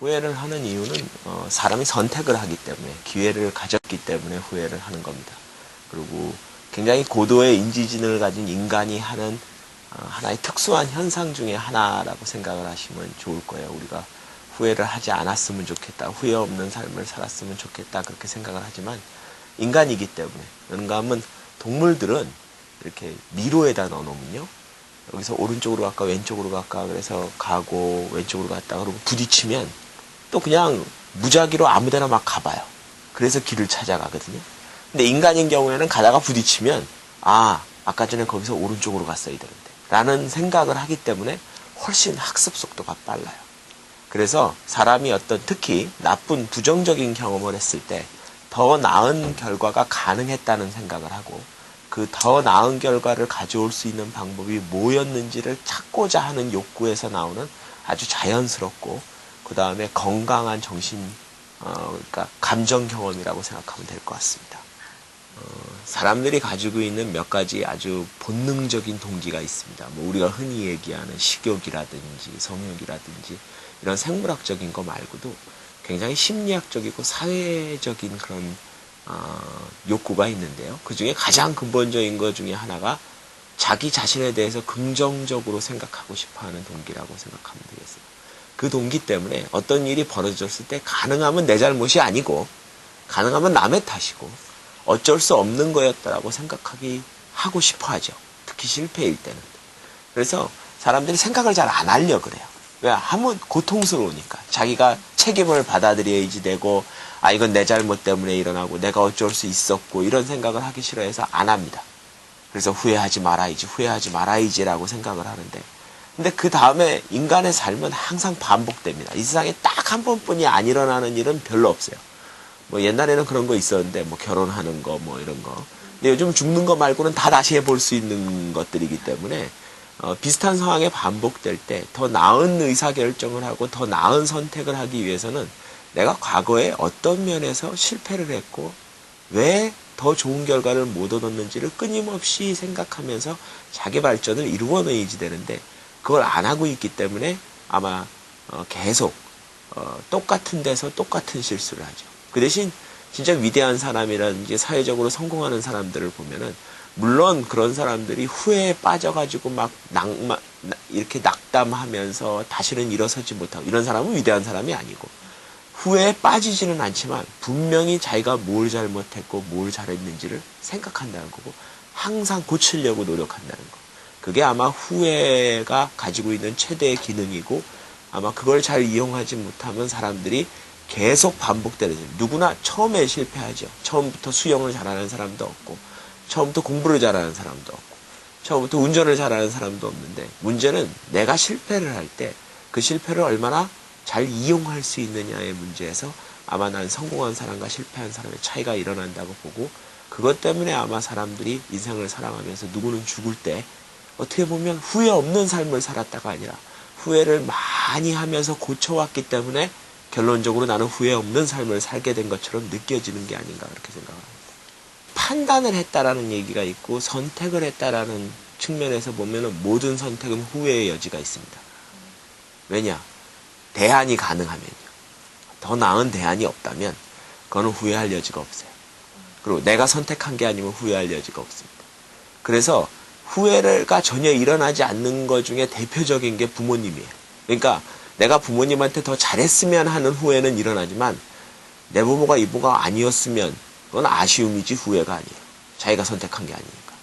후회를 하는 이유는 어, 사람이 선택을 하기 때문에 기회를 가졌기 때문에 후회를 하는 겁니다. 그리고 굉장히 고도의 인지진을 가진 인간이 하는 어, 하나의 특수한 현상 중에 하나라고 생각을 하시면 좋을 거예요. 우리가 후회를 하지 않았으면 좋겠다. 후회 없는 삶을 살았으면 좋겠다. 그렇게 생각을 하지만 인간이기 때문에 하면 동물들은 이렇게 미로에다 넣어놓으면요. 여기서 오른쪽으로 갈까 왼쪽으로 갈까 그래서 가고 왼쪽으로 갔다 그러고 부딪히면 또 그냥 무작위로 아무데나 막 가봐요. 그래서 길을 찾아가거든요. 근데 인간인 경우에는 가다가 부딪히면 아 아까 전에 거기서 오른쪽으로 갔어야 되는데 라는 생각을 하기 때문에 훨씬 학습 속도가 빨라요. 그래서 사람이 어떤 특히 나쁜 부정적인 경험을 했을 때 더 나은 결과가 가능했다는 생각을 하고 그 더 나은 결과를 가져올 수 있는 방법이 뭐였는지를 찾고자 하는 욕구에서 나오는 아주 자연스럽고 그 다음에 건강한 정신, 어, 그러니까 감정 경험이라고 생각하면 될 것 같습니다. 어, 사람들이 가지고 있는 몇 가지 아주 본능적인 동기가 있습니다. 뭐 우리가 흔히 얘기하는 식욕이라든지 성욕이라든지 이런 생물학적인 거 말고도 굉장히 심리학적이고 사회적인 그런 어, 욕구가 있는데요. 그 중에 가장 근본적인 것 중에 하나가 자기 자신에 대해서 긍정적으로 생각하고 싶어 하는 동기라고 생각하면 되겠습니다. 그 동기 때문에 어떤 일이 벌어졌을 때 가능하면 내 잘못이 아니고 가능하면 남의 탓이고 어쩔 수 없는 거였다라고 생각하기 하고 싶어 하죠. 특히 실패일 때는. 그래서 사람들이 생각을 잘 안 하려 그래요. 왜? 하면 고통스러우니까. 자기가 책임을 받아들여야지 되고, 아, 이건 내 잘못 때문에 일어나고, 내가 어쩔 수 있었고, 이런 생각을 하기 싫어해서 안 합니다. 그래서 후회하지 말아야지, 후회하지 말아야지라고 생각을 하는데, 근데 그 다음에 인간의 삶은 항상 반복됩니다. 이 세상에 딱 한 번뿐이 안 일어나는 일은 별로 없어요. 뭐 옛날에는 그런 거 있었는데 뭐 결혼하는 거 뭐 이런 거. 근데 요즘 죽는 거 말고는 다 다시 해볼 수 있는 것들이기 때문에 어, 비슷한 상황에 반복될 때 더 나은 의사 결정을 하고 더 나은 선택을 하기 위해서는 내가 과거에 어떤 면에서 실패를 했고 왜 더 좋은 결과를 못 얻었는지를 끊임없이 생각하면서 자기 발전을 이루어 내야지 되는데 그걸 안 하고 있기 때문에 아마 어, 계속 어, 똑같은 데서 똑같은 실수를 하죠. 그 대신 진짜 위대한 사람이라든지 사회적으로 성공하는 사람들을 보면은 물론 그런 사람들이 후회에 빠져가지고 막 낙마 이렇게 낙담하면서 다시는 일어서지 못하고 이런 사람은 위대한 사람이 아니고 후회에 빠지지는 않지만 분명히 자기가 뭘 잘못했고 뭘 잘했는지를 생각한다는 거고 항상 고치려고 노력한다는 거. 그게 아마 후회가 가지고 있는 최대의 기능이고 아마 그걸 잘 이용하지 못하면 사람들이 계속 반복되는 누구나 처음에 실패하죠. 처음부터 수영을 잘하는 사람도 없고 처음부터 공부를 잘하는 사람도 없고 처음부터 운전을 잘하는 사람도 없는데 문제는 내가 실패를 할 때 그 실패를 얼마나 잘 이용할 수 있느냐의 문제에서 아마 난 성공한 사람과 실패한 사람의 차이가 일어난다고 보고 그것 때문에 아마 사람들이 인생을 살아가면서 누구는 죽을 때 어떻게 보면 후회 없는 삶을 살았다가 아니라 후회를 많이 하면서 고쳐왔기 때문에 결론적으로 나는 후회 없는 삶을 살게 된 것처럼 느껴지는 게 아닌가 그렇게 생각합니다. 판단을 했다라는 얘기가 있고 선택을 했다라는 측면에서 보면 모든 선택은 후회의 여지가 있습니다. 왜냐? 대안이 가능하면요. 더 나은 대안이 없다면 그거는 후회할 여지가 없어요. 그리고 내가 선택한 게 아니면 후회할 여지가 없습니다. 그래서 후회가 전혀 일어나지 않는 것 중에 대표적인 게 부모님이에요. 그러니까 내가 부모님한테 더 잘했으면 하는 후회는 일어나지만 내 부모가 이 부모가 아니었으면 그건 아쉬움이지 후회가 아니에요. 자기가 선택한 게 아니니까.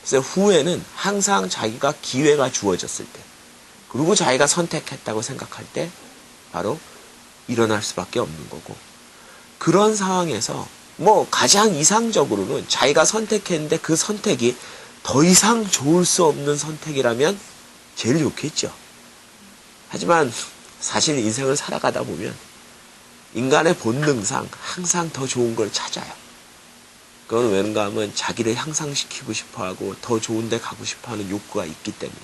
그래서 후회는 항상 자기가 기회가 주어졌을 때 그리고 자기가 선택했다고 생각할 때 바로 일어날 수밖에 없는 거고 그런 상황에서 뭐 가장 이상적으로는 자기가 선택했는데 그 선택이 더 이상 좋을 수 없는 선택이라면 제일 좋겠죠. 하지만 사실 인생을 살아가다 보면 인간의 본능상 항상 더 좋은 걸 찾아요. 그건 왠가 하면 자기를 향상시키고 싶어 하고 더 좋은 데 가고 싶어 하는 욕구가 있기 때문에.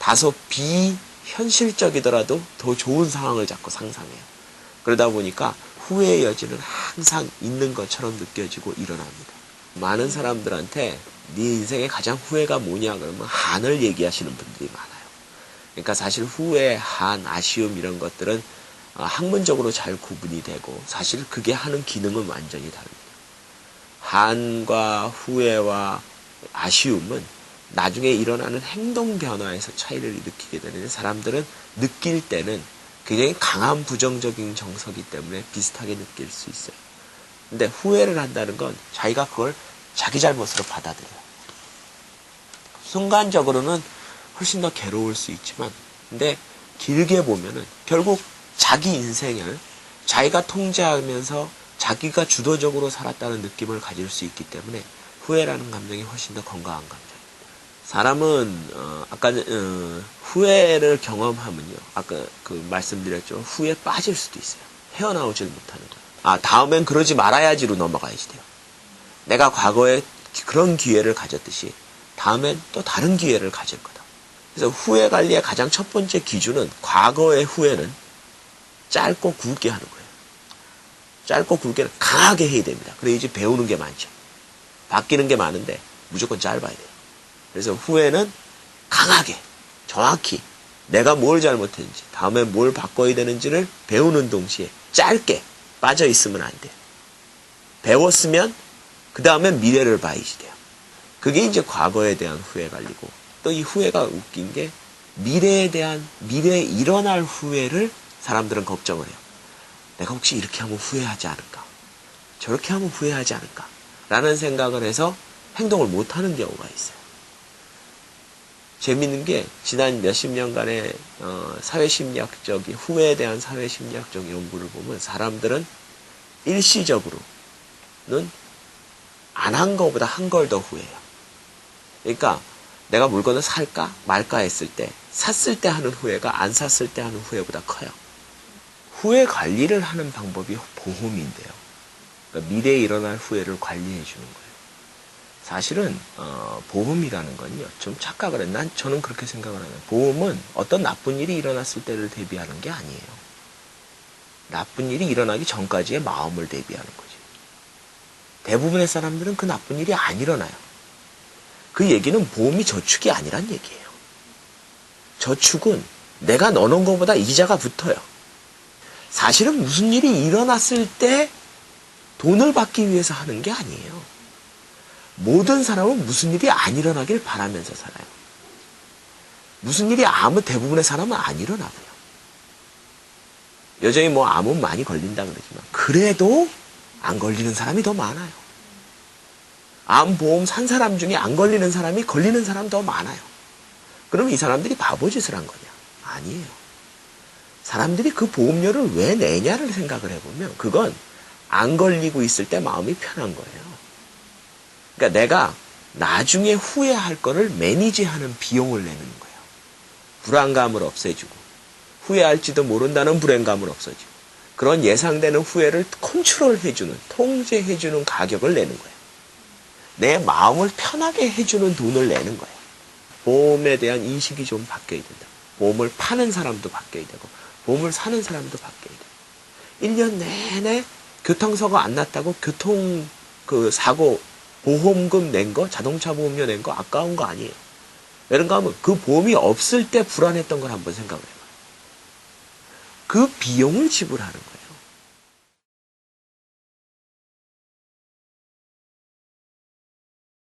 다소 비현실적이더라도 더 좋은 상황을 자꾸 상상해요. 그러다 보니까 후회의 여지는 항상 있는 것처럼 느껴지고 일어납니다. 많은 사람들한테 네 인생의 가장 후회가 뭐냐 그러면 한을 얘기하시는 분들이 많아요. 그러니까 사실 후회, 한, 아쉬움 이런 것들은 어, 학문적으로 잘 구분이 되고 사실 그게 하는 기능은 완전히 다릅니다. 한과 후회와 아쉬움은 나중에 일어나는 행동 변화에서 차이를 일으키게 되는데 사람들은 느낄 때는 굉장히 강한 부정적인 정서기 때문에 비슷하게 느낄 수 있어요. 근데 후회를 한다는 건 자기가 그걸 자기 잘못으로 받아들여요. 순간적으로는 훨씬 더 괴로울 수 있지만, 근데 길게 보면은 결국 자기 인생을 자기가 통제하면서 자기가 주도적으로 살았다는 느낌을 가질 수 있기 때문에 후회라는 감정이 훨씬 더 건강한 감정입니다. 사람은 어, 아까 어, 후회를 경험하면요. 아까 그 말씀드렸죠. 후에 빠질 수도 있어요. 헤어나오질 못하는 거예요. 아 다음엔 그러지 말아야지로 넘어가야지 돼요. 내가 과거에 그런 기회를 가졌듯이 다음엔 또 다른 기회를 가질 거다. 그래서 후회 관리의 가장 첫 번째 기준은 과거의 후회는 짧고 굵게 하는 거예요. 짧고 굵게는 강하게 해야 됩니다. 그래 이제 배우는 게 많죠. 바뀌는 게 많은데 무조건 짧아야 돼요. 그래서 후회는 강하게, 정확히 내가 뭘 잘못했는지, 다음에 뭘 바꿔야 되는지를 배우는 동시에 짧게 빠져 있으면 안 돼요. 배웠으면 그 다음에 미래를 봐야지 돼요. 그게 이제 과거에 대한 후회 관리고 또 이 후회가 웃긴 게 미래에 대한 미래에 일어날 후회를 사람들은 걱정을 해요. 내가 혹시 이렇게 하면 후회하지 않을까? 저렇게 하면 후회하지 않을까? 라는 생각을 해서 행동을 못 하는 경우가 있어요. 재밌는 게 지난 몇십 년간의 어, 사회심리학적인 후회에 대한 사회심리학적 연구를 보면 사람들은 일시적으로는 안한 것보다 한 걸 더 후회해요. 그러니까 내가 물건을 살까 말까 했을 때 샀을 때 하는 후회가 안 샀을 때 하는 후회보다 커요. 후회 관리를 하는 방법이 보험인데요. 그러니까 미래에 일어날 후회를 관리해 주는 거예요. 사실은 어, 보험이라는 건요 좀 착각을 해. 난 저는 그렇게 생각을 하는 보험은 어떤 나쁜 일이 일어났을 때를 대비하는 게 아니에요. 나쁜 일이 일어나기 전까지의 마음을 대비하는 거지. 대부분의 사람들은 그 나쁜 일이 안 일어나요. 그 얘기는 보험이 저축이 아니란 얘기예요. 저축은 내가 넣어놓은 것보다 이자가 붙어요. 사실은 무슨 일이 일어났을 때 돈을 받기 위해서 하는 게 아니에요. 모든 사람은 무슨 일이 안 일어나길 바라면서 살아요. 무슨 일이 아무 대부분의 사람은 안 일어나고요. 여전히 뭐 암은 많이 걸린다 그러지만 그래도 안 걸리는 사람이 더 많아요. 암보험 산 사람 중에 안 걸리는 사람이 걸리는 사람 더 많아요. 그럼 이 사람들이 바보짓을 한 거냐? 아니에요. 사람들이 그 보험료를 왜 내냐를 생각을 해보면 그건 안 걸리고 있을 때 마음이 편한 거예요. 그러니까 내가 나중에 후회할 거를 매니지하는 비용을 내는 거예요. 불안감을 없애주고 후회할지도 모른다는 불안감을 없애주고 그런 예상되는 후회를 컨트롤해주는 통제해주는 가격을 내는 거예요. 내 마음을 편하게 해주는 돈을 내는 거예요. 보험에 대한 인식이 좀 바뀌어야 된다. 보험을 파는 사람도 바뀌어야 되고 보험을 사는 사람도 바뀌어야 돼요. 1년 내내 교통사고 안 났다고 교통 그 사고 보험금 낸 거, 자동차 보험료 낸 거 아까운 거 아니에요. 왜런가 하면 그 보험이 없을 때 불안했던 걸 한번 생각을 해봐요. 그 비용을 지불하는 거예요.